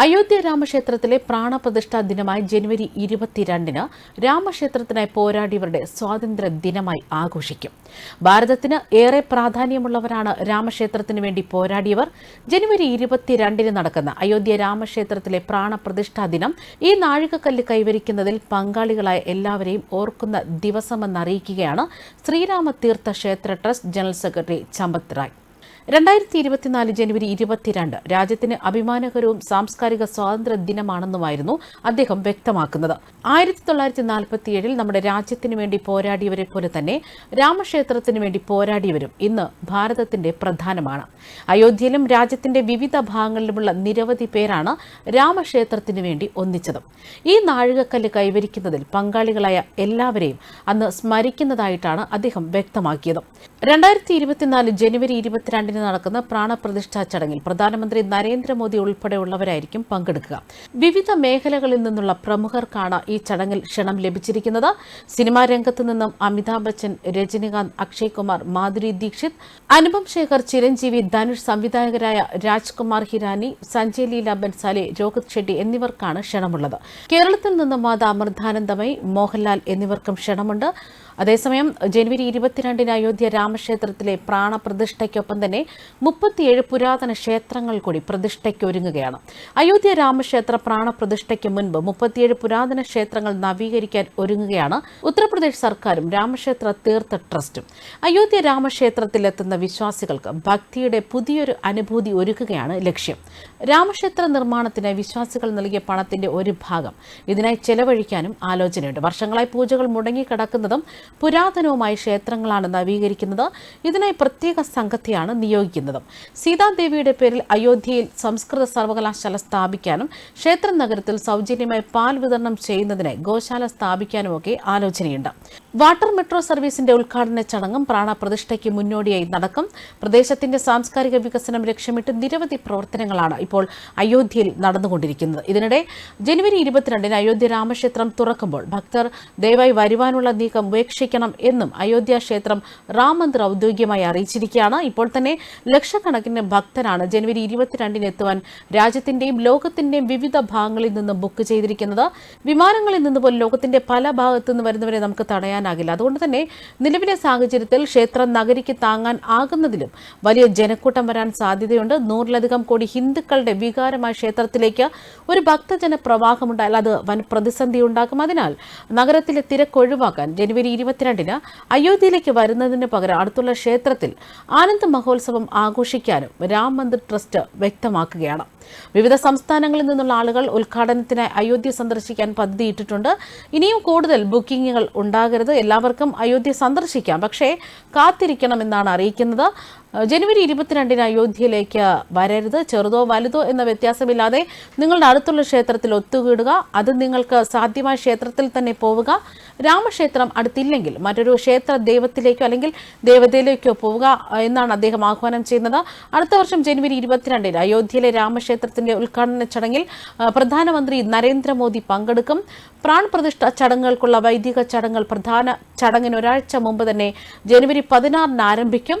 അയോധ്യ രാമക്ഷേത്രത്തിലെ പ്രാണപ്രതിഷ്ഠാ ദിനമായ ജനുവരി ഇരുപത്തിരണ്ടിന് രാമക്ഷേത്രത്തിനായി പോരാടിയവരുടെ സ്വാതന്ത്ര്യ ദിനമായി ആഘോഷിക്കും. ഭാരതത്തിന് ഏറെ പ്രാധാന്യമുള്ളവരാണ് രാമക്ഷേത്രത്തിന് വേണ്ടി പോരാടിയവർ. ജനുവരി ഇരുപത്തിരണ്ടിന് നടക്കുന്ന അയോധ്യ രാമക്ഷേത്രത്തിലെ പ്രാണപ്രതിഷ്ഠാ ദിനം ഈ നാഴികക്കല്ല് കൈവരിക്കുന്നതിൽ പങ്കാളികളായ എല്ലാവരെയും ഓർക്കുന്ന ദിവസമെന്നറിയിക്കുകയാണ് Sriramatheertha Kshetra trust general secretary Champat Rai. രണ്ടായിരത്തി ഇരുപത്തിനാല് ജനുവരി ഇരുപത്തിരണ്ട് രാജ്യത്തിന് അഭിമാനകരവും സാംസ്കാരിക സ്വാതന്ത്ര്യ ദിനമാണെന്നുമായിരുന്നു അദ്ദേഹം വ്യക്തമാക്കുന്നത്. ആയിരത്തി തൊള്ളായിരത്തി നാൽപ്പത്തിയേഴിൽ നമ്മുടെ രാജ്യത്തിനു വേണ്ടി പോരാടിയവരെ പോലെ തന്നെ രാമക്ഷേത്രത്തിനു വേണ്ടി പോരാടിയവരും ഇന്ന് ഭാരതത്തിന്റെ പ്രധാനമാണ്. അയോധ്യയിലും രാജ്യത്തിന്റെ വിവിധ ഭാഗങ്ങളിലുമുള്ള നിരവധി പേരാണ് രാമക്ഷേത്രത്തിനു വേണ്ടി ഒന്നിച്ചത്. ഈ നാഴികക്കല്ല് കൈവരിക്കുന്നതിൽ പങ്കാളികളായ എല്ലാവരെയും അന്ന് സ്മരിക്കുന്നതായിട്ടാണ് അദ്ദേഹം വ്യക്തമാക്കിയത്. രണ്ടായിരത്തി ഇരുപത്തിനാല് ജനുവരി ഇരുപത്തിരണ്ടിന് നടക്കുന്ന പ്രാണപ്രതിഷ്ഠാ ചടങ്ങിൽ പ്രധാനമന്ത്രി നരേന്ദ്രമോദി ഉൾപ്പെടെയുള്ളവരായിരിക്കും പങ്കെടുക്കുക. വിവിധ മേഖലകളിൽ നിന്നുള്ള പ്രമുഖർക്കാണ് ഈ ചടങ്ങിൽ ക്ഷണം ലഭിച്ചിരിക്കുന്നത്. സിനിമാ രംഗത്ത് നിന്നും അമിതാഭ് ബച്ചൻ രജനികാന്ത് അക്ഷയ് കുമാർ മാധുരി ദീക്ഷിത് അനുപം ശേഖർ ചിരഞ്ജീവി ധനുഷ് സംവിധായകരായ രാജ്കുമാർ ഹിരാനി സഞ്ജയ് ലീല ബൻസാലെ രോഹിത് ഷെട്ടി എന്നിവർക്കാണ് ക്ഷണമുള്ളത്. കേരളത്തിൽ നിന്നും മാത അമൃതാനന്ദമയി മോഹൻലാൽ എന്നിവർക്കും ക്ഷണമുണ്ട്. അതേസമയം ജനുവരി ഇരുപത്തിരണ്ടിന് അയോധ്യ രാമക്ഷേത്രത്തിലെ പ്രാണപ്രതിഷ്ഠയ്ക്കൊപ്പം തന്നെ മുപ്പത്തിയേഴ് പുരാതന ക്ഷേത്രങ്ങൾ കൂടി പ്രതിഷ്ഠയ്ക്ക് ഒരുങ്ങുകയാണ് അയോധ്യ രാമക്ഷേത്ര പ്രാണപ്രതിഷ്ഠയ്ക്ക് മുൻപ് മുപ്പത്തിയേഴ് പുരാതന ക്ഷേത്രങ്ങൾ നവീകരിക്കാൻ ഒരുങ്ങുകയാണ് ഉത്തർപ്രദേശ് സർക്കാരും രാമക്ഷേത്ര തീർത്ഥ ട്രസ്റ്റും. അയോധ്യ രാമക്ഷേത്രത്തിലെത്തുന്ന വിശ്വാസികൾക്ക് ഭക്തിയുടെ പുതിയൊരു അനുഭൂതി ഒരുക്കുകയാണ് ലക്ഷ്യം. രാമക്ഷേത്ര നിർമ്മാണത്തിന് വിശ്വാസികൾ നൽകിയ പണത്തിന്റെ ഒരു ഭാഗം ഇതിനായി ചെലവഴിക്കാനും ആലോചനയുണ്ട്. വർഷങ്ങളായി പൂജകൾ മുടങ്ങിക്കിടക്കുന്നതും പുരാതനവുമായ ക്ഷേത്രങ്ങളാണ് നവീകരിക്കുന്നത്. ഇതിനായി പ്രത്യേക സംഘത്തെയാണ് നിയോഗിക്കുന്നതും. സീതാദേവിയുടെ പേരിൽ അയോധ്യയിൽ സംസ്കൃത സർവകലാശാല സ്ഥാപിക്കാനും ക്ഷേത്ര നഗരത്തിൽ സൗജന്യമായി പാൽ വിതരണം ചെയ്യുന്നതിന് ഗോശാല സ്ഥാപിക്കാനുമൊക്കെ ആലോചനയുണ്ട്. വാട്ടർ മെട്രോ സർവീസിന്റെ ഉദ്ഘാടന ചടങ്ങും പ്രാണപ്രതിഷ്ഠയ്ക്ക് മുന്നോടിയായി നടക്കും. പ്രദേശത്തിന്റെ സാംസ്കാരിക വികസനം ലക്ഷ്യമിട്ട് നിരവധി പ്രവർത്തനങ്ങളാണ് ഇപ്പോൾ അയോധ്യയിൽ നടന്നുകൊണ്ടിരിക്കുന്നത്. ഇതിനിടെ ജനുവരി ഇരുപത്തിരണ്ടിന് അയോധ്യ രാമക്ഷേത്രം തുറക്കുമ്പോൾ ഭക്തർ ദയവായി വരുവാനുള്ള നീക്കം ഉപേക്ഷിക്കണം എന്നും അയോധ്യ ക്ഷേത്രം റാം ഔദ്യോഗികമായി അറിയിച്ചിരിക്കുകയാണ്. ഇപ്പോൾ തന്നെ ലക്ഷക്കണക്കിന് ഭക്തരാണ് ജനുവരി ഇരുപത്തിരണ്ടിന് എത്തുവാൻ രാജ്യത്തിന്റെയും ലോകത്തിന്റെയും വിവിധ ഭാഗങ്ങളിൽ നിന്നും ബുക്ക് ചെയ്തിരിക്കുന്നത്. വിമാനങ്ങളിൽ നിന്ന് പോലും ലോകത്തിന്റെ പല ഭാഗത്തു നിന്ന് വരുന്നവരെ നമുക്ക് തടയാനാകില്ല അതുകൊണ്ട് തന്നെ നിലവിലെ സാഹചര്യത്തിൽ ക്ഷേത്രം നഗരിക്ക് താങ്ങാൻ ആകുന്നതിലും വലിയ ജനക്കൂട്ടം വരാൻ സാധ്യതയുണ്ട്. നൂറിലധികം കോടി ഹിന്ദുക്കളുടെ വികാരമായ ക്ഷേത്രത്തിലേക്ക് ഒരു ഭക്തജന പ്രവാഹമുണ്ടായാൽ അത് വൻ പ്രതിസന്ധി ഉണ്ടാക്കും അതിനാൽ നഗരത്തിലെ തിരക്ക് ഒഴിവാക്കാൻ ജനുവരി ഇരുപത്തിരണ്ടിന് അയോധ്യയിലേക്ക് വരുന്നതിന് പകരം അടുത്തുള്ള ക്ഷേത്രത്തിൽ ആനന്ദ മഹോത്സവം ആഘോഷിക്കാനും രാം മന്ദിർ ട്രസ്റ്റ് വ്യക്തമാക്കുകയാണ്. വിവിധ സംസ്ഥാനങ്ങളിൽ നിന്നുള്ള ആളുകൾ ഉദ്ഘാടനത്തിനായി അയോധ്യ സന്ദർശിക്കാൻ പദ്ധതിയിട്ടിട്ടുണ്ട്. ഇനിയും കൂടുതൽ ബുക്കിംഗുകൾ ഉണ്ടാകരുത്. എല്ലാവർക്കും അയോധ്യ സന്ദർശിക്കാം. പക്ഷേ കാത്തിരിക്കണമെന്നാണ് അറിയിക്കുന്നത്. ജനുവരി ഇരുപത്തിരണ്ടിന് അയോധ്യയിലേക്ക് വരരുത് ചെറുതോ വലുതോ എന്ന വ്യത്യാസമില്ലാതെ നിങ്ങളുടെ അടുത്തുള്ള ക്ഷേത്രത്തിൽ ഒത്തുകൂടുക അത് നിങ്ങൾക്ക് സാധ്യമായ ക്ഷേത്രത്തിൽ തന്നെ പോവുക രാമക്ഷേത്രം അടുത്തില്ലെങ്കിൽ മറ്റൊരു ക്ഷേത്ര ദൈവത്തിലേക്കോ അല്ലെങ്കിൽ ദേവതയിലേക്കോ പോവുക എന്നാണ് അദ്ദേഹം ആഹ്വാനം ചെയ്യുന്നത്. അടുത്ത വർഷം ജനുവരി ഇരുപത്തിരണ്ടിന് അയോധ്യയിലെ രാമക്ഷേത്രത്തിന്റെ ഉദ്ഘാടന ചടങ്ങിൽ പ്രധാനമന്ത്രി നരേന്ദ്രമോദി പങ്കെടുക്കും. പ്രാൺ പ്രതിഷ്ഠ ചടങ്ങുകൾക്കുള്ള വൈദിക ചടങ്ങുകൾ പ്രധാന ചടങ്ങിന് ഒരാഴ്ച മുമ്പ് തന്നെ ജനുവരി പതിനാറിന് ആരംഭിക്കും.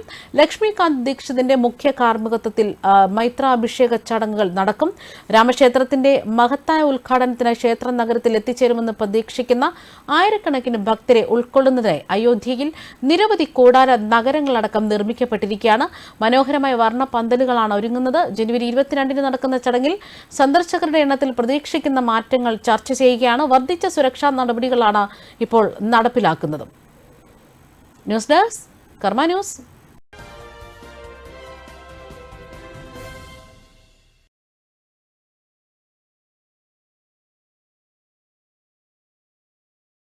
ലക്ഷ്മികാന്ത് ദീക്ഷിതിന്റെ മുഖ്യ കാർമ്മികത്വത്തിൽ മൈത്രാഭിഷേക ചടങ്ങുകൾ നടക്കും. രാമക്ഷേത്രത്തിന്റെ മഹത്തായ ഉദ്ഘാടനത്തിന് ക്ഷേത്ര നഗരത്തിൽ എത്തിച്ചേരുമെന്ന് പ്രതീക്ഷിക്കുന്ന ആയിരക്കണക്കിന് ഭക്തരെ ഉൾക്കൊള്ളുന്നതിനായി അയോധ്യയിൽ നിരവധി കൂടാര നഗരങ്ങളടക്കം നിർമ്മിക്കപ്പെട്ടിരിക്കുകയാണ്. മനോഹരമായ വർണ പന്തലുകളാണ് ഒരുങ്ങുന്നത്. ജനുവരി ഇരുപത്തിരണ്ടിന് നടക്കുന്ന ചടങ്ങിൽ സന്ദർശകരുടെ എണ്ണത്തിൽ പ്രതീക്ഷിക്കുന്ന മാറ്റങ്ങൾ ചർച്ച ചെയ്യുകയാണ്. വർദ്ധിച്ച സുരക്ഷാ നടപടികളാണ് ഇപ്പോൾ നടപ്പിലാക്കുന്നത്. News desk Karma news.